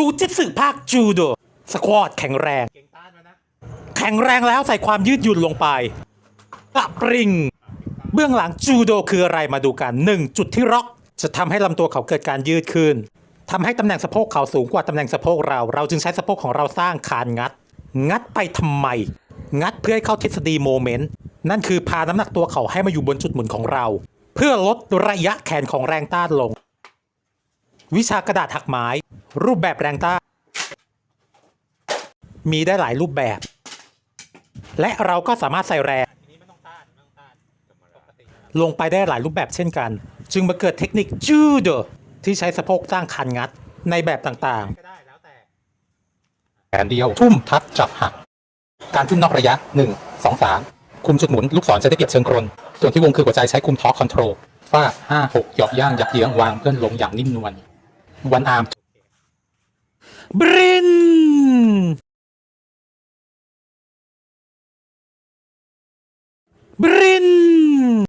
จูจิตสึภาคจูโดสควอตแข็งแรง แข็งแรงแล้วใส่ความยืดหยุ่นลงไปปรับปริง เบื้องหลังจูโดคืออะไรมาดูกัน 1. จุดที่ร็อก จะทำให้ลำตัวเขาเกิดการยืดขึ้นทำให้ตำแหน่งสะโพกเขาสูงกว่าตำแหน่งสะโพกเรา เราจึงใช้สะโพกของเราสร้างคานงัด งัดไปทำไม งัดเพื่อให้เข้าทฤษฎีโมเมนต์ นั่นคือพาน้ำหนักตัวเขาให้มาอยู่บนจุดหมุนของเรา เพื่อลดระยะแขนของแรงต้านลง วิชากระดาษหักไม้ รูปแบบแรงต้านมีได้หลายรูปแบบ และเราก็สามารถใส่แรงลงไปได้หลายรูปแบบเช่นกัน จึงมาเกิดเทคนิคจูโดที่ใช้สะโพกสร้างคันงัดในแบบต่างแขนเดียวทุ่มทับจับหัก การทุ่มนอกระยะ 1 2 3 คุมจุดหมุนลูกศรจะได้เปรียบเชิงกรน ส่วนที่วงคือหัวใจใช้คุมทอร์คคอนโทรลฟาด5 6เหยาะย่างยักเยื้องวางเพื่อนลงอย่างนิ่มนวล วันอาร์มบรินบริน